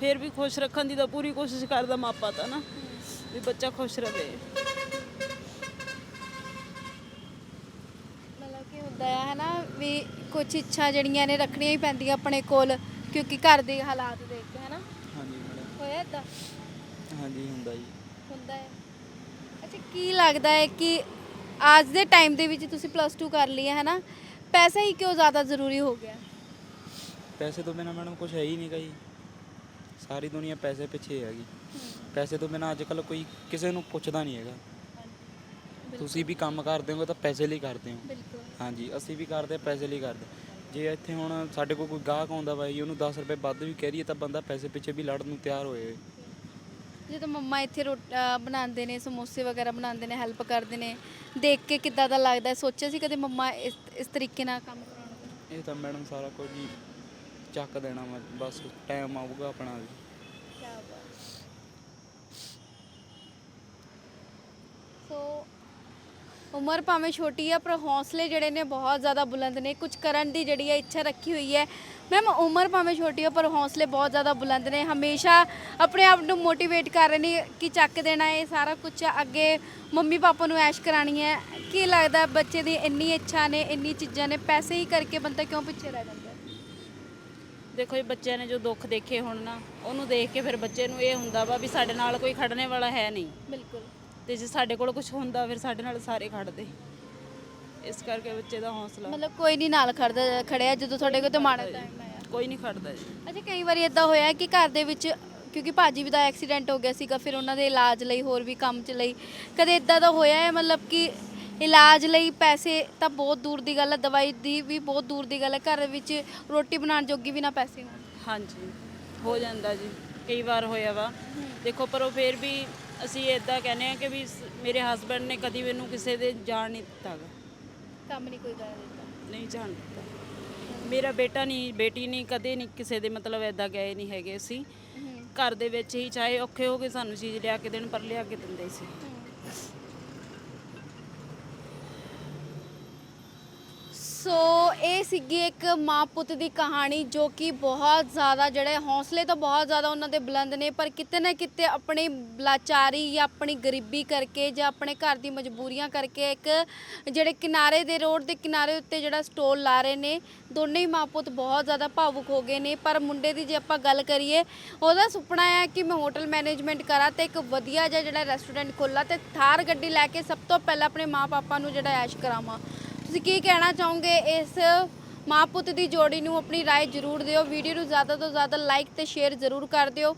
[SPEAKER 2] ਫਿਰ ਵੀ ਖੁਸ਼ ਰੱਖਣ ਦੀ ਤਾਂ ਪੂਰੀ ਕੋਸ਼ਿਸ਼ ਕਰਦਾ ਮਾਪਾ ਤਾਂ ਨਾ। ਵੀ ਬੱਚਾ ਖੁਸ਼ ਰਹੇ।
[SPEAKER 1] ਮਤਲਬ ਕਿ ਹੁੰਦਾ ਆ ਹੈ ਨਾ ਵੀ ਕੁਝ ਇੱਛਾ ਜਿਹੜੀਆਂ ਨੇ ਰੱਖਣੀਆਂ ਹੀ ਪੈਂਦੀਆਂ ਆਪਣੇ ਕੋਲ ਕਿਉਂਕਿ ਘਰ ਦੇ ਹਾਲਾਤ ਦੇਖ ਕੇ ਹੈ ਨਾ
[SPEAKER 3] ਹਾਂਜੀ ਮੈਡਮ।
[SPEAKER 1] ਹੋਇਆ ਇਦਾਂ
[SPEAKER 3] ਹਾਂਜੀ ਹੁੰਦਾ ਜੀ।
[SPEAKER 1] ਹੁੰਦਾ ਹੈ ਅੱਛਾ ਕੀ ਲੱਗਦਾ ਹੈ ਕਿ ਅੱਜ ਦੇ ਟਾਈਮ ਦੇ ਵਿੱਚ ਤੁਸੀਂ ਪਲੱਸ 2 ਕਰ ਲਈ ਹੈ ਹੈ ਨਾ ਪੈਸਾ ਹੀ ਕਿਉਂ ਜ਼ਿਆਦਾ ਜ਼ਰੂਰੀ ਹੋ ਗਿਆ?
[SPEAKER 3] ਪੈਸੇ ਤੋਂ ਬਿਨਾ ਮੈਡਮ ਕੁਝ ਹੈ ਹੀ ਨਹੀਂ ਗਾ ਜੀ। ਸਾਰੀ ਦੁਨੀਆ ਪੈਸੇ ਪਿੱਛੇ ਹੈਗੀ ਪੈਸੇ ਤੋਂ ਬਿਨਾ ਅੱਜ ਕੱਲ ਕੋਈ ਕਿਸੇ ਨੂੰ ਪੁੱਛਦਾ ਨਹੀਂ ਹੈਗਾ। ਤੁਸੀਂ ਵੀ ਕੰਮ ਕਰਦੇ ਹੋ ਤਾਂ ਪੈਸੇ ਲਈ ਕਰਦੇ ਹੋ।
[SPEAKER 1] ਬਿਲਕੁਲ।
[SPEAKER 3] ਹਾਂਜੀ ਅਸੀਂ ਵੀ ਕਰਦੇ ਪੈਸੇ ਲਈ ਕਰਦੇ। ਜੇ ਇੱਥੇ ਹੁਣ ਸਾਡੇ ਕੋਲ ਕੋਈ ਗਾਹਕ ਆਉਂਦਾ ਬਾਈ ਉਹਨੂੰ 10 ਰੁਪਏ ਵੱਧ ਵੀ ਕਹਿ ਰਹੀਏ ਤਾਂ ਬੰਦਾ ਪੈਸੇ ਪਿੱਛੇ ਵੀ ਲੜਨ ਨੂੰ ਤਿਆਰ ਹੋਏ।
[SPEAKER 1] ਜਦੋਂ ਮੰਮਾ ਇੱਥੇ ਰੋਟ ਬਣਾਉਂਦੇ ਨੇ ਸਮੋਸੇ ਵਗੈਰਾ ਬਣਾਉਂਦੇ ਨੇ ਹੈਲਪ ਕਰਦੇ ਨੇ ਦੇਖ ਕੇ ਕਿੱਦਾਂ ਦਾ ਲੱਗਦਾ ਹੈ? ਸੋਚਿਆ ਸੀ ਕਦੇ ਮੰਮਾ ਇਸ ਇਸ ਤਰੀਕੇ ਨਾਲ ਕੰਮ ਕਰਾਉਣਗੇ
[SPEAKER 3] ਇਹ ਤਾਂ ਮੈਡਮ ਸਾਰਾ ਕੁਝ ਹੀ ਚੱਕ ਦੇਣਾ ਵਾ ਬਸ ਟਾਈਮ ਆਊਗਾ ਆਪਣਾ ਵੀ
[SPEAKER 1] ਕਿਆ ਬਾਤ ਸੋ ਉਮਰ ਭਾਵੇਂ ਛੋਟੀ ਹੈ ਪਰ ਹੌਸਲੇ ਜਿਹੜੇ ਨੇ ਬਹੁਤ ਜ਼ਿਆਦਾ ਬੁਲੰਦ ਨੇ। ਕੁਝ ਕਰਨ ਦੀ ਜਿਹੜੀ ਹੈ ਇੱਛਾ ਰੱਖੀ ਹੋਈ ਹੈ। ਮੈਮ ਉਮਰ ਭਾਵੇਂ ਛੋਟੀ ਹੈ ਪਰ ਹੌਸਲੇ ਬਹੁਤ ਜ਼ਿਆਦਾ ਬੁਲੰਦ ਨੇ। ਹਮੇਸ਼ਾ ਆਪਣੇ ਆਪ ਨੂੰ ਮੋਟੀਵੇਟ ਕਰ ਰਹੇ ਨੇ ਕਿ ਚੱਕ ਦੇਣਾ ਇਹ ਸਾਰਾ ਕੁਝ ਅੱਗੇ ਮੰਮੀ ਪਾਪਾ ਨੂੰ ਐਸ਼ ਕਰਾਣੀ ਹੈ। ਕੀ ਲੱਗਦਾ ਬੱਚੇ ਦੀ ਇੰਨੀ ਇੱਛਾ ਨੇ ਇੰਨੀ ਚੀਜ਼ਾਂ ਨੇ ਪੈਸੇ ਹੀ ਕਰਕੇ ਬੰਦਾ ਕਿਉਂ ਪਿੱਛੇ ਰਹਿ ਜਾਂਦਾ?
[SPEAKER 2] ਦੇਖੋ ਜੀ ਬੱਚਿਆਂ ਨੇ ਜੋ ਦੁੱਖ ਦੇਖੇ ਹੁਣ ਨਾ ਉਹਨੂੰ ਦੇਖ ਕੇ ਫਿਰ ਬੱਚੇ ਨੂੰ ਇਹ ਹੁੰਦਾ ਵਾ ਵੀ ਸਾਡੇ ਨਾਲ ਕੋਈ ਖੜਨੇ ਵਾਲਾ ਹੈ ਨਹੀਂ।
[SPEAKER 1] ਬਿਲਕੁਲ।
[SPEAKER 2] ਤੇ ਜੇ ਸਾਡੇ ਕੋਲ ਕੁਝ ਹੁੰਦਾ ਫਿਰ ਸਾਡੇ ਨਾਲ ਸਾਰੇ ਖੜਦੇ। ਇਸ ਕਰਕੇ ਬੱਚੇ ਦਾ ਹੌਸਲਾ।
[SPEAKER 1] ਮਤਲਬ ਕੋਈ ਨਹੀਂ ਨਾਲ ਖੜਦਾ ਖੜਿਆ ਜਦੋਂ ਤੁਹਾਡੇ ਕੋਲ ਤੇ ਮਾੜਾ ਟਾਈਮ ਆਇਆ।
[SPEAKER 2] ਕੋਈ ਨਹੀਂ ਖੜਦਾ ਜੀ।
[SPEAKER 1] ਅੱਛਾ ਕਈ ਵਾਰੀ ਇਦਾਂ ਹੋਇਆ ਕਿ ਘਰ ਦੇ ਵਿੱਚ ਕਿਉਂਕਿ ਭਾਜੀ ਵੀ ਦਾ ਐਕਸੀਡੈਂਟ ਹੋ ਗਿਆ ਸੀਗਾ ਫਿਰ ਉਹਨਾਂ ਦੇ ਇਲਾਜ ਲਈ ਹੋਰ ਵੀ ਕੰਮ ਚ ਲਈ। ਕਦੇ ਇਦਾਂ ਦਾ ਹੋਇਆ ਹੈ ਮਤਲਬ ਕਿ ਇਲਾਜ ਲਈ ਪੈਸੇ ਤਾਂ ਬਹੁਤ ਦੂਰ ਦੀ ਗੱਲ ਹੈ ਦਵਾਈ ਦੀ ਵੀ ਬਹੁਤ ਦੂਰ ਦੀ ਗੱਲ ਹੈ ਘਰ ਵਿੱਚ ਰੋਟੀ ਬਣਾਉਣ ਜੋਗੀ ਵੀ ਨਾ ਪੈਸੇ ਹੋਣ।
[SPEAKER 2] ਹਾਂਜੀ ਹੋ ਜਾਂਦਾ ਜੀ। ਕਈ ਵਾਰ ਹੋਇਆ ਵਾ। ਦੇਖੋ ਪਰ ਉਹ ਫਿਰ ਵੀ ਅਸੀਂ ਇਦਾਂ ਕਹਿੰਦੇ ਆ ਕਿ ਵੀ ਸ- ਮੇਰੇ ਹਸਬੰਡ ਨੇ ਕਦੀ ਮੈਨੂੰ ਕਿਸੇ ਦੇ ਜਾਣ ਨਹੀਂ ਦਿੱਤਾ ਗਾ
[SPEAKER 1] ਕੰਮ ਨਹੀਂ ਕੋਈ ਕਰ ਦਿੱਤਾ।
[SPEAKER 2] ਨਹੀਂ ਜਾਣ ਦਿੱਤਾ। ਮੇਰਾ ਬੇਟਾ ਨਹੀਂ ਬੇਟੀ ਨਹੀਂ ਕਦੇ ਨਹੀਂ ਕਿਸੇ ਦੇ ਮਤਲਬ ਇਦਾਂ ਗਏ ਨਹੀਂ ਹੈਗੇ ਅਸੀਂ। ਘਰ ਦੇ ਵਿੱਚ ਹੀ ਚਾਹੇ ਔਖੇ ਹੋ ਕੇ ਸਾਨੂੰ ਚੀਜ਼ ਲਿਆ ਕੇ ਦੇਣ ਪਰ ਲਿਆ ਕੇ ਦਿੰਦੇ ਸੀ।
[SPEAKER 1] ਸੋ ਇਹ ਸੀਗੀ ਇੱਕ ਮਾਂ ਪੁੱਤ ਦੀ ਕਹਾਣੀ ਜੋ ਕਿ ਬਹੁਤ ਜ਼ਿਆਦਾ ਜਿਹੜੇ ਹੌਸਲੇ ਤਾਂ ਬਹੁਤ ਜ਼ਿਆਦਾ ਉਹਨਾਂ ਦੇ ਬੁਲੰਦ ਨੇ, ਪਰ ਕਿਤੇ ਨਾ ਕਿਤੇ ਆਪਣੀ ਲਾਚਾਰੀ ਜਾਂ ਆਪਣੀ ਗਰੀਬੀ ਕਰਕੇ ਜਾਂ ਆਪਣੇ ਘਰ ਦੀ ਮਜਬੂਰੀਆਂ ਕਰਕੇ ਇੱਕ ਜਿਹੜੇ ਕਿਨਾਰੇ ਦੇ ਰੋਡ ਦੇ ਕਿਨਾਰੇ ਉੱਤੇ ਜਿਹੜਾ ਸਟੋਲ ਲਾ ਰਹੇ ਨੇ, ਦੋਨੇ ਹੀ ਮਾਂ ਪੁੱਤ ਬਹੁਤ ਜ਼ਿਆਦਾ ਭਾਵੁਕ ਹੋ ਗਏ ਨੇ। ਪਰ ਮੁੰਡੇ ਦੀ ਜੇ ਆਪਾਂ ਗੱਲ ਕਰੀਏ, ਉਹਦਾ ਸੁਪਨਾ ਹੈ ਕਿ ਮੈਂ ਹੋਟਲ ਮੈਨੇਜਮੈਂਟ ਕਰਾਂ ਤੇ ਇੱਕ ਵਧੀਆ ਜਿਹਾ ਜਿਹੜਾ ਰੈਸਟੋਰੈਂਟ ਖੋਲਾਂ ਤੇ ਥਾਰ ਗੱਡੀ ਲੈ ਕੇ ਸਭ ਤੋਂ ਪਹਿਲਾਂ ਆਪਣੇ ਮਾਪੇ ਨੂੰ ਜਿਹੜਾ ਐਸ਼ ਕਰਾਵਾਂ। ਤੁਸੀਂ ਕੀ ਕਹਿਣਾ ਚਾਹੋਗੇ ਇਸ ਮਾਂ ਪੁੱਤ ਦੀ ਜੋੜੀ ਨੂੰ ਆਪਣੀ رائے ਜ਼ਰੂਰ ਦਿਓ ਵੀਡੀਓ ਨੂੰ ਜ਼ਿਆਦਾ ਤੋਂ ਜ਼ਿਆਦਾ ਲਾਈਕ ਤੇ ਸ਼ੇਅਰ ਜ਼ਰੂਰ ਕਰ ਦਿਓ